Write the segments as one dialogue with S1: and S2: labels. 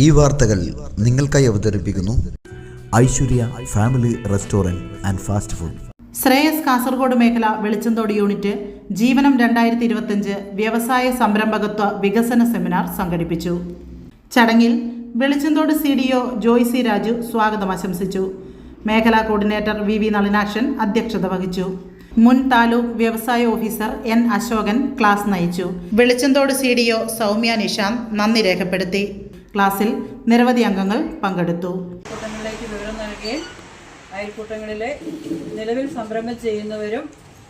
S1: ഈ വാർത്തകൾ നിങ്ങൾക്കായി അവതരിപ്പിക്കുന്നു
S2: Aishwarya family restaurant and fast food.
S3: Shreyas Kasaragod മേഖല വെളിച്ചന്തോട് യൂണിറ്റ് ജീവനം രണ്ടായിരത്തി ഇരുപത്തഞ്ച് വ്യവസായ സംരംഭകത്വ വികസന സെമിനാർ സംഘടിപ്പിച്ചു. ചടങ്ങിൽ Velichanthode C D O Joy C Raju സ്വാഗതം ആശംസിച്ചു. മേഖലാ കോർഡിനേറ്റർ വി വി നളിനാക്ഷൻ അധ്യക്ഷത വഹിച്ചു. മുൻ താലൂക്ക് വ്യവസായ ഓഫീസർ എൻ അശോകൻ ക്ലാസ് നയിച്ചു. Velichanthode C D O Soumya Nishanth നന്ദി രേഖപ്പെടുത്തി. ക്ലാസ്സിൽ നിരവധി അംഗങ്ങൾ പങ്കെടുത്തു.
S4: കൂട്ടങ്ങളിലേക്ക് വിവരം നൽകുകയും അയൽക്കൂട്ടങ്ങളിലെ നിലവിൽ സംരംഭം ചെയ്യുന്നവരും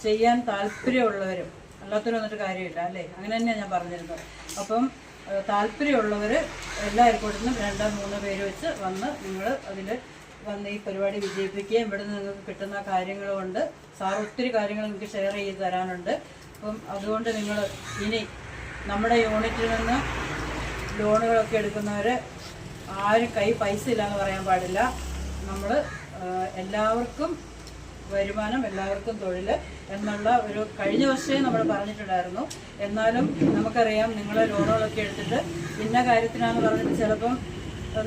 S4: ചെയ്യാൻ താല്പര്യമുള്ളവരും. അല്ലാത്തവരും വന്നിട്ട് കാര്യമില്ല അല്ലേ? അങ്ങനെ തന്നെയാണ് ഞാൻ പറഞ്ഞിരുന്നത്. അപ്പം താല്പര്യമുള്ളവർ എല്ലാ അയൽക്കൂട്ടത്തിനും രണ്ടോ മൂന്നോ പേര് വെച്ച് വന്ന് നിങ്ങൾ അതിൽ വന്ന് ഈ പരിപാടി വിജയിപ്പിക്കുകയും ഇവിടെ നിന്ന് നിങ്ങൾക്ക് കിട്ടുന്ന കാര്യങ്ങൾ കൊണ്ട് സാർ ഒത്തിരി കാര്യങ്ങൾ നിങ്ങൾക്ക് ഷെയർ ചെയ്ത് തരാനുണ്ട്. അപ്പം അതുകൊണ്ട് നിങ്ങൾ ഇനി നമ്മുടെ യൂണിറ്റിൽ നിന്ന് ലോണുകളൊക്കെ എടുക്കുന്നവർ ആരും കൈ പൈസ ഇല്ലാന്ന് പറയാൻ പാടില്ല. നമ്മൾ എല്ലാവർക്കും വരുമാനം എല്ലാവർക്കും തൊഴിൽ എന്നുള്ള ഒരു കഴിഞ്ഞ വർഷമേ നമ്മൾ പറഞ്ഞിട്ടുണ്ടായിരുന്നു. എന്നാലും നമുക്കറിയാം നിങ്ങൾ ലോണുകളൊക്കെ എടുത്തിട്ട് ഇന്ന കാര്യത്തിനാന്ന് പറഞ്ഞിട്ട് ചിലപ്പം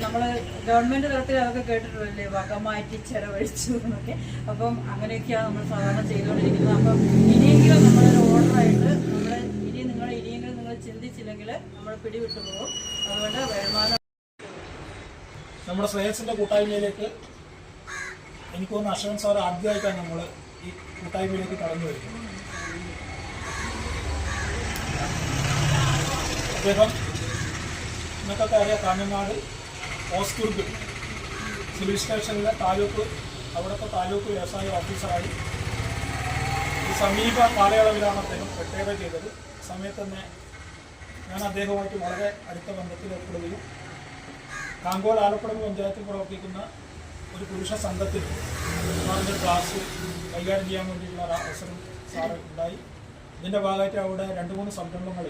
S4: നമ്മൾ ഗവൺമെന്റ് തരത്തിൽ അതൊക്കെ കേട്ടിട്ടുള്ളല്ലേ വക മാറ്റി ചെലവഴിച്ചു എന്നൊക്കെ. അപ്പം അങ്ങനെയൊക്കെയാണ് നമ്മൾ സാധാരണ ചെയ്തുകൊണ്ടിരിക്കുന്നത്. അപ്പം ഇനിയെങ്കിലും നമ്മളൊരു ഓർഡറായിട്ട് നമ്മൾ ഇനി നിങ്ങൾ ഇനിയെങ്കിലും ചിന്തിച്ചില്ലെങ്കിൽ നമ്മൾ പിടിവിട്ടു പോകും. അതുകൊണ്ട് വരുമാനം
S5: നമ്മുടെ ശ്രേയസിന്റെ കൂട്ടായ്മയിലേക്ക് എനിക്ക് തോന്നുന്നു അശ്വൻ സാർ ആദ്യമായിട്ടാണ് നമ്മൾ ഈ കൂട്ടായ്മയിലേക്ക് കടന്നു വരുന്നത്. അദ്ദേഹം നിങ്ങൾക്കൊക്കെ അറിയാം തമിഴ്നാട് ഓസ്കുർഗ് സിവിൽ സ്റ്റേഷനിലെ താലൂക്ക് അവിടുത്തെ താലൂക്ക് വ്യവസായ ഓഫീസറായി ഈ സമീപ കാലയളവിലാണ് അദ്ദേഹം റിട്ടയർ ചെയ്തത്. സമയത്ത് തന്നെ ഞാൻ അദ്ദേഹവുമായിട്ട് വളരെ അടുത്ത ബന്ധത്തിൽ ഏർപ്പെടുകയും കാങ്കോൾ ആലപ്പുഴ പഞ്ചായത്തിൽ പ്രവർത്തിക്കുന്ന ഒരു പുരുഷ സംഘത്തിൽ സാറിന്റെ ക്ലാസ് കൈകാര്യം ചെയ്യാൻ വേണ്ടിയിട്ടുള്ള ഒരു അവസരം സാറ് ഉണ്ടായി. ഇതിന്റെ ഭാഗമായിട്ട് അവിടെ രണ്ട് മൂന്ന് സംരംഭങ്ങൾ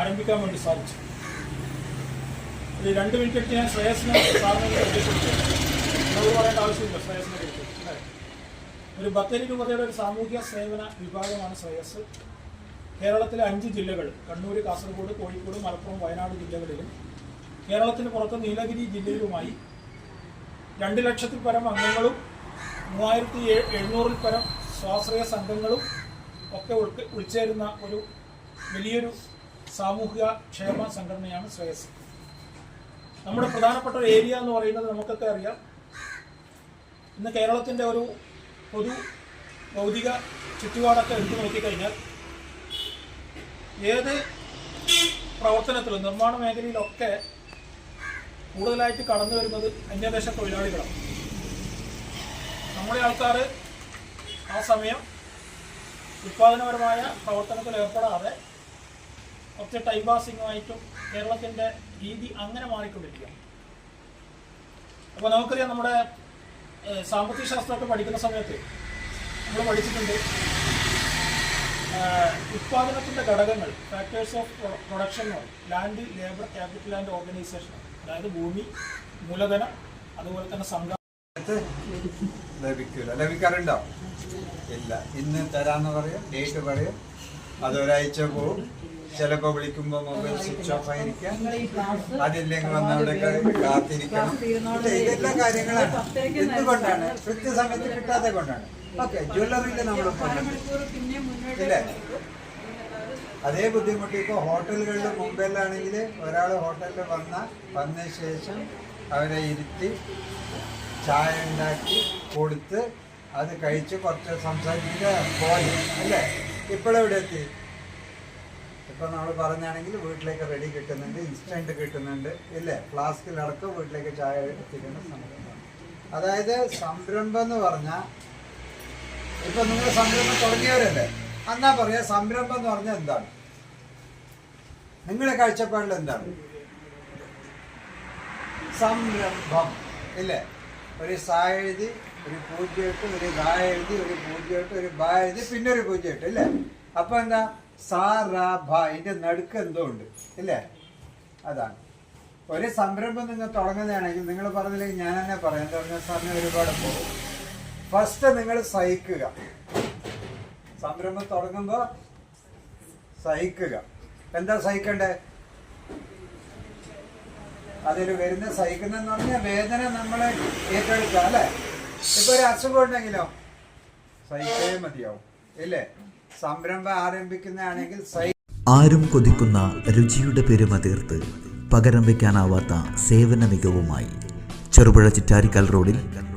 S5: ആരംഭിക്കാൻ വേണ്ടി സാധിച്ചു. ഇത് രണ്ട് മിനിറ്റ് ഞാൻ ശ്രേയസിനെ സാറിനെ പറയേണ്ട ആവശ്യമില്ല ശ്രേയസിനെ കുറിച്ച്? ഒരു ബത്തേരി രൂപതയുടെ ഒരു സാമൂഹ്യ സേവന വിഭാഗമാണ് ശ്രേയസ്. കേരളത്തിലെ അഞ്ച് ജില്ലകൾ കണ്ണൂർ കാസർഗോഡ് കോഴിക്കോട് മലപ്പുറം വയനാട് ജില്ലകളിലും കേരളത്തിന് പുറത്ത് നീലഗിരി ജില്ലയിലുമായി രണ്ട് ലക്ഷത്തിൽ പരം അംഗങ്ങളും മൂവായിരത്തി എഴുന്നൂറിൽ പരം സ്വാശ്രയ സംഘങ്ങളും ഒക്കെ ഉൾക്ക് ഉൾച്ചേരുന്ന ഒരു വലിയൊരു സാമൂഹിക ക്ഷേമ സംഘടനയാണ് ശ്രേയസ്. നമ്മുടെ പ്രധാനപ്പെട്ട ഒരു ഏരിയ എന്ന് പറയുന്നത് നമുക്കൊക്കെ അറിയാം. ഇന്ന് കേരളത്തിന്റെ ഒരു പൊതു ഭൗതിക ചുറ്റുപാടൊക്കെ എടുത്തു നോക്കിക്കഴിഞ്ഞാൽ ഏത് പ്രവർത്തനത്തിലും നിർമ്മാണ മേഖലയിലൊക്കെ കൂടുതലായിട്ട് കടന്നു വരുന്നത് അന്യദേശ തൊഴിലാളികളാണ്. നമ്മുടെ ആൾക്കാർ ആ സമയം ഉൽപാദനപരമായ പ്രവർത്തനത്തിൽ ഏർപ്പെടാതെ കുറച്ച് ടൈം പാസിങ്ങുമായിട്ടും കേരളത്തിന്റെ രീതി അങ്ങനെ മാറിക്കൊണ്ടിരിക്കുകയാണ്. അപ്പോൾ നമുക്കറിയാം നമ്മുടെ സാമ്പത്തിക ശാസ്ത്രമൊക്കെ പഠിക്കുന്ന സമയത്ത് നമ്മൾ പഠിച്ചിട്ടുണ്ട്. ആഹ്, ഉൽപാദനത്തിന്റെ ഘടകങ്ങൾ factors of production land labour capital and organisation അതായത് ഭൂമി മൂലധനം അതുപോലെ തന്നെ സംഘം.
S6: ലഭിക്കൂല. ലഭിക്കാറുണ്ടോ? ഇല്ല. ഇന്ന് തരാന്ന് പറയും ഡേറ്റ് പറയും. അതൊരാഴ്ച പോവും. ചിലപ്പോൾ വിളിക്കുമ്പോൾ മൊബൈൽ സ്വിച്ച് ഓഫ് ആയിരിക്കാം. അതില്ലെങ്കിൽ വന്ന് അവിടെ കാത്തിരിക്കണം ഇതെല്ലാം കാര്യങ്ങളാണ്. എന്തുകൊണ്ടാണ് കൃത്യസമയത്ത് കിട്ടാതെ കൊണ്ടാണ്. ഓക്കെ ജ്വല്ലറിയിൽ നമ്മൾ ഇല്ലേ? അതേ ബുദ്ധിമുട്ട് ഇപ്പോൾ ഹോട്ടലുകളിൽ മുമ്പിലാണെങ്കിൽ ഒരാൾ ഹോട്ടലിൽ വന്ന വന്ന ശേഷം അവരെ ഇരുത്തി ചായ ഉണ്ടാക്കി കൊടുത്ത് അത് കഴിച്ച് കുറച്ച് സംസാരിച്ചിട്ട് പോയി. അല്ലേ? ഇപ്പോഴെവിടെ എത്തി? ഇപ്പം നമ്മൾ പറഞ്ഞാണെങ്കിൽ വീട്ടിലേക്ക് റെഡി കിട്ടുന്നുണ്ട് ഇൻസ്റ്റന്റ് കിട്ടുന്നുണ്ട്. ഇല്ലേ? ഫ്ലാസ്കിലടക്കം വീട്ടിലേക്ക് ചായ എത്തിക്കുന്ന സംരംഭം അതായത് സംരംഭം എന്ന് പറഞ്ഞാൽ ഇപ്പൊ നിങ്ങൾ സംരംഭം തുടങ്ങിയവരല്ലേ? എന്നാ പറയാ സംരംഭം എന്ന് പറഞ്ഞാൽ എന്താണ്? നിങ്ങളുടെ കാഴ്ചപ്പാടിൽ എന്താണ്? സംരംഭം. ഇല്ലേ? ഒരു സാ എഴുതി ഒരു പൂജ്യം ഒരു ഗാ എഴുതി ഒരു പൂജ്യം ഒരു ബാ എഴുതി പിന്നെ ഒരു പൂജ്യം ഇട്ട് ഇല്ലേ? അപ്പൊ എന്താ? സാ റാ ഇതിന്റെ നടുക്ക് എന്തോ ഉണ്ട് ഇല്ലേ? അതാണ്. ഒരു സംരംഭം നിങ്ങൾ തുടങ്ങുന്നതാണെങ്കിൽ നിങ്ങൾ പറഞ്ഞില്ലെങ്കിൽ ഞാൻ തന്നെ പറയാം. എന്താ പറഞ്ഞാൽ സമയം ഒരുപാട് പോകും ഫസ്റ്റ് നിങ്ങൾ സഹിക്കുക. സംരംഭം തുടങ്ങുമ്പോൾ സഹിക്കുക. എന്താ സഹിക്കണ്ടേ? അതിൽ വരുന്ന സഹിക്കുന്ന പറഞ്ഞ വേദന നമ്മൾ ഏറ്റെടുക്കുക അല്ലേ? ഇപ്പൊ ഒരു അസുഖം ഉണ്ടെങ്കിലോ? സഹിക്കേ മതിയാവും ഇല്ലേ? സംരംഭം ആരംഭിക്കുന്നതാണെങ്കിൽ
S2: ആരും കൊതിക്കുന്ന രുചിയുടെ പെരുമ തീർത്ത് പകരം വയ്ക്കാനാവാത്ത സേവന മികവുമായി. ചെറുപുഴ ചിറ്റാരിക്കൽ റോഡിൽ